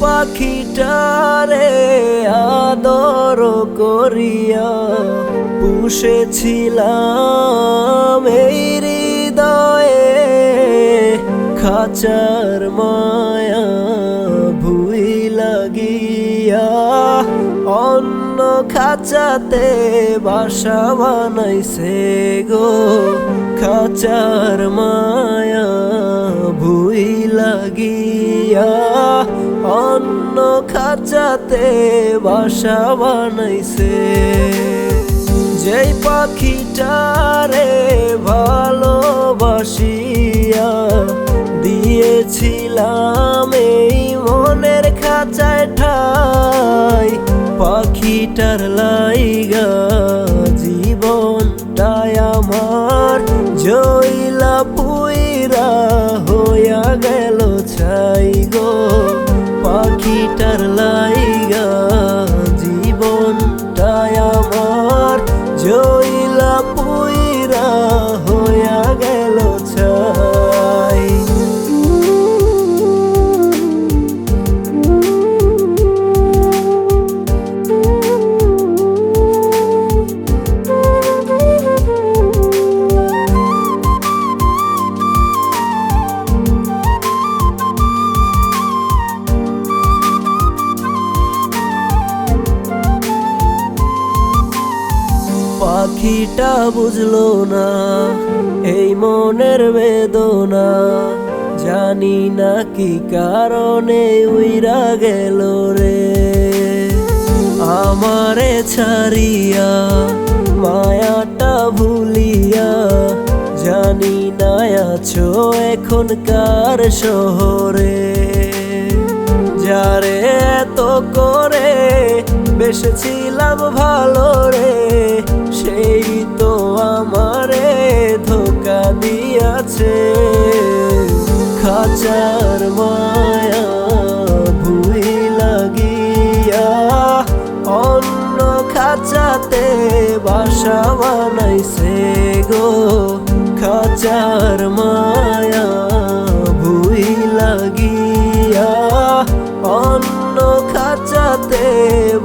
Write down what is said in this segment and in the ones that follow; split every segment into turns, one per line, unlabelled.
পাখিটারে আদর করিয়া পুষেছিলাম এই হৃদয়ে খাচার মায়া ভুই লাগিয়া। অন্য খাঁচাতে বাসা বানাইছে গো, খাচার মায়া ভুই লাগিয়া। অন্য খাঁচাতে বাসা বানাইছে। যেই পাখিটারে ভালোবাসিয়া দিয়েছিলাম এই মনের খাঁচায় ঠাই। পাখিটার লাইগা পাখিটা বুঝলো না, এই মনের বেদনা। জানি না কি কারণে উইরা গেল রে। আমারে ছাড়িয়া, মায়াটা ভুলিয়া, জানি না আছো এখনকার শহরে। যারে এত করে বেশ ছিলাম ভালো রে দিয়াছে খাচার মায়া ভুই লাগিয়া, অন্য খাঁচাতে বাসা বানাইছে গো। খাচার মায়া ভুই লাগিয়া, অন্য খাঁচাতে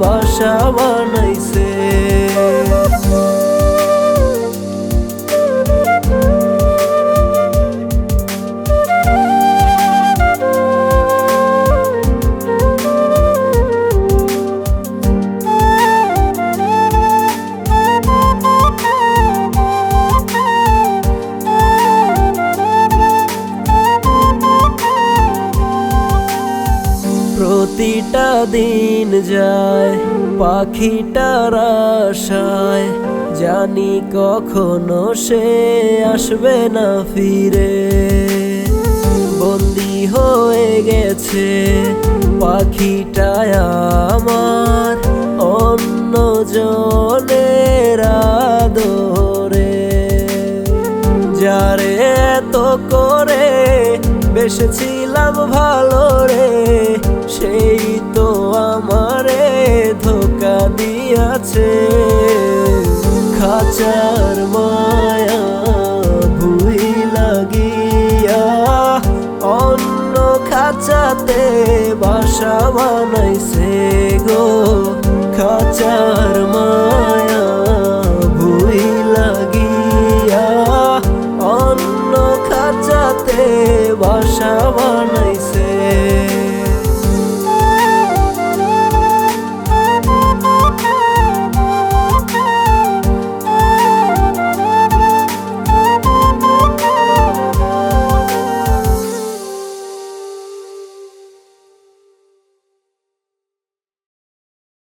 বাসা বানাইছে প্রতিটা দিন যায়, পাখিটার আশায়। জানি কখনো সে আসবে না ফিরে। বন্দি হয়ে গেছে পাখিটায় আমার অন্য জনের আদরে। যারে এত করে বেসেছিলাম ভালো রে সেই তো আমারে ধোকা দিয়াছে। খাচার মায়া ভুই লাগিয়া অন্য খাচাতে বাসা বানাইছে গো। খাচার মায়া ভুই লাগিয়া অন্য খাঁচাতে